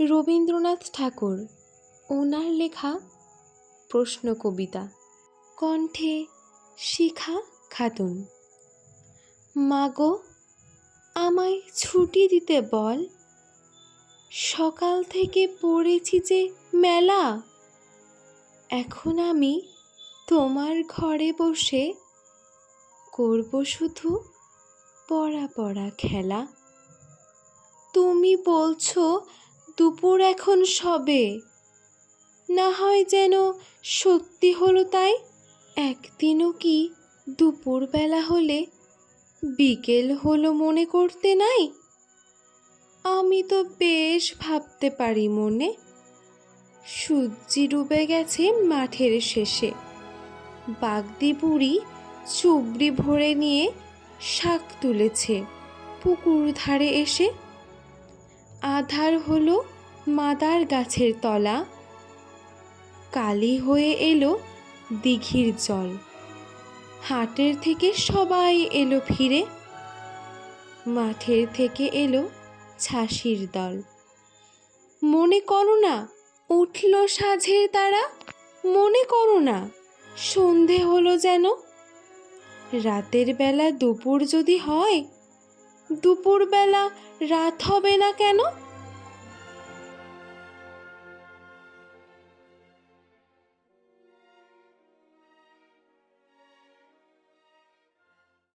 রবীন্দ্রনাথ ঠাকুর। ওনার লেখা প্রশ্ন কবিতা। কণ্ঠে শিখা খাতুন। মাগো, আমায় ছুটি দিতে বল। সকাল থেকে পড়েছি যে মেলা। এখন আমি তোমার ঘরে বসে করব শুধু পড়া পড়া খেলা। তুমি বলছো দুপুর এখন সবে। না হয় যেন সত্যি হলো তাই, একদিনও কি দুপুরবেলা হলে বিকেল হলো মনে করতে নাই? আমি তো বেশ ভাবতে পারি মনে। সূর্যি ডুবে গেছে মাঠের শেষে। বাগদি বুড়ি চুবড়ি ভরে নিয়ে শাক তুলেছে। পুকুর ধারে এসে আধার হলো মাদার গাছের তলা। কালি হয়ে এলো দিঘির জল। হাটের থেকে সবাই এলো ফিরে। মাঠের থেকে এলো ছাসির দল। মনে করো না, উঠল সাঝের তারা? মনে করো না, সন্ধে হলো যেন? রাতের বেলা দুপুর যদি হয় দুপুরবেলা রাত হবে না কেন?